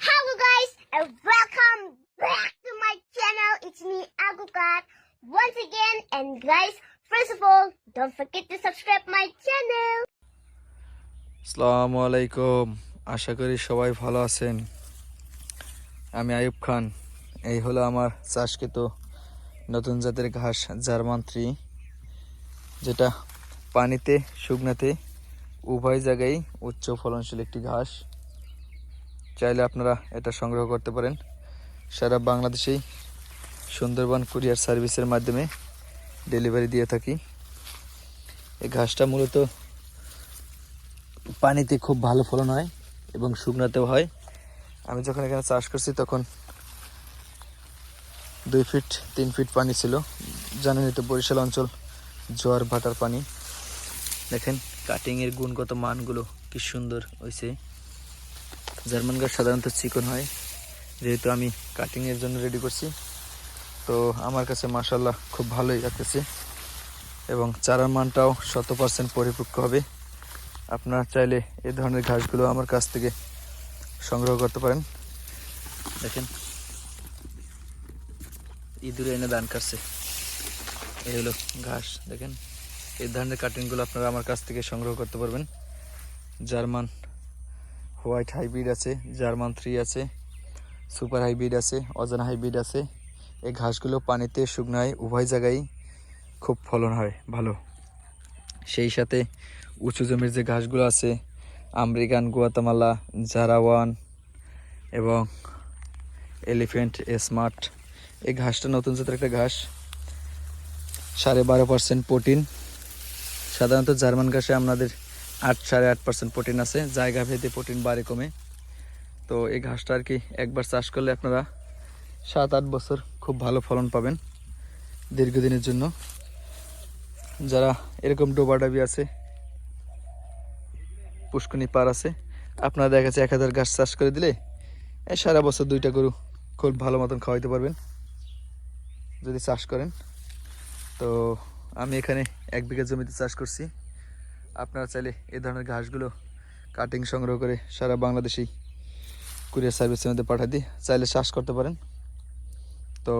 Hello guys and welcome back to my channel. It's me Agukat once again and guys first of all don't forget to subscribe my channel. আসসালামু আলাইকুম আশা করি সবাই ভালো আছেন আমি আয়ুব খান এই হলো আমার চাষকৃত নতুন জাতের ঘাস জার্মান থ্রি যেটা পানিতে শুকনাতে উভয় জায়গায় উচ্চ ফলনশীল একটি ঘাস চাইলে আপনারা এটা সংগ্রহ করতে পারেন। সারা বাংলাদেশেই সুন্দরবন কুরিয়ার সার্ভিসের মাধ্যমে ডেলিভারি দিয়ে থাকি। এই ঘাসটা মূলত পানিতে খুব ভালো ফলন হয় এবং শুকনাতেও হয়। আমি যখন এখানে চাষ করছি তখন দুই ফিট, তিন ফিট পানি ছিল। জানেনই তো বরিশাল অঞ্চল, জোয়ার ভাটার পানি। দেখেন কাটিংয়ের গুণগত মানগুলো কি সুন্দর হয়েছে জার্মান গাছ সাধারণত চিকন হয়, যেহেতু আমি কাটিংয়ের জন্য রেডি করছি। তো আমার কাছে মাসাল্লাহ খুব ভালোই লাগতেছে এবং চারার মানটাও শত পার্সেন্ট পরিপক্ক হবে। আপনারা চাইলে এই ধরনের ঘাসগুলো আমার কাছ থেকে সংগ্রহ করতে পারেন। দেখেন, ইঁদুরে এনে দান কাটছে। এই হলো ঘাস, দেখেন। এই ধরনের কাটিংগুলো আপনারা আমার কাছ থেকে সংগ্রহ করতে পারবেন। জার্মান হোয়াইট হাইব্রিড আছে, জার্মান থ্রি আছে, সুপার হাইব্রিড আছে, অজানা হাইব্রিড আছে। এই ঘাসগুলো পানিতে শুকনায়, উভয় জায়গায় খুব ফলন হয়, ভালো। সেই সাথে উঁচু জমির যে ঘাসগুলো আছে, আমেরিকান, গুয়াতামালা, জারাওয়ান এবং এলিফেন্ট স্মার্ট এই ঘাসটা নতুন জাতের একটা ঘাস। সাড়ে বারো পার্সেন্ট প্রোটিন। সাধারণত জার্মান ঘাসে আপনাদের আট সাড়ে আট পার্সেন্ট প্রোটিন আছে, জায়গা ভেদে প্রোটিন বাড়ে কমে। তো এই ঘাসটা আর কি একবার চাষ করলে আপনারা সাত আট বছর খুব ভালো ফলন পাবেন দীর্ঘদিনের জন্য। যারা এরকম ডোবাডাবি আছে, পুষ্কনি পার আছে, আপনারা দেখা যাচ্ছে এক হাজার গাছ চাষ করে দিলে সারা বছর দুইটা গরু খুব ভালো মতন খাওয়াইতে পারবেন, যদি চাষ করেন। তো আমি এখানে এক বিঘা জমিতে চাষ করছি। আপনারা চাইলে এই ধরনের ঘাসগুলো কাটিং সংগ্রহ করে সারা বাংলাদেশেই কুরিয়ার সার্ভিসের মধ্যে পাঠিয়ে দিই চাইলে চাষ করতে পারেন। তো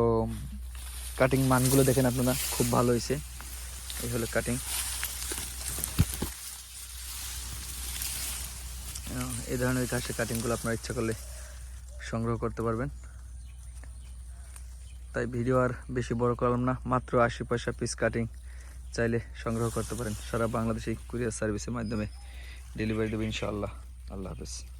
কাটিং মানগুলো দেখেন আপনারা, খুব ভালো হয়েছে। এই হলো কাটিং এই ধরনের ঘাসের কাটিংগুলো আপনারা ইচ্ছা করলে সংগ্রহ করতে পারবেন। তাই ভিডিও আর বেশি বড় করলাম না, মাত্র আশি পয়সা পিস কাটিং চাইলে সংগ্রহ করতে পারেন। সারা বাংলাদেশে কুরিয়ার সার্ভিসের মাধ্যমে ডেলিভারি দেবে ইনশাআল্লাহ। আল্লাহ হাফেজ।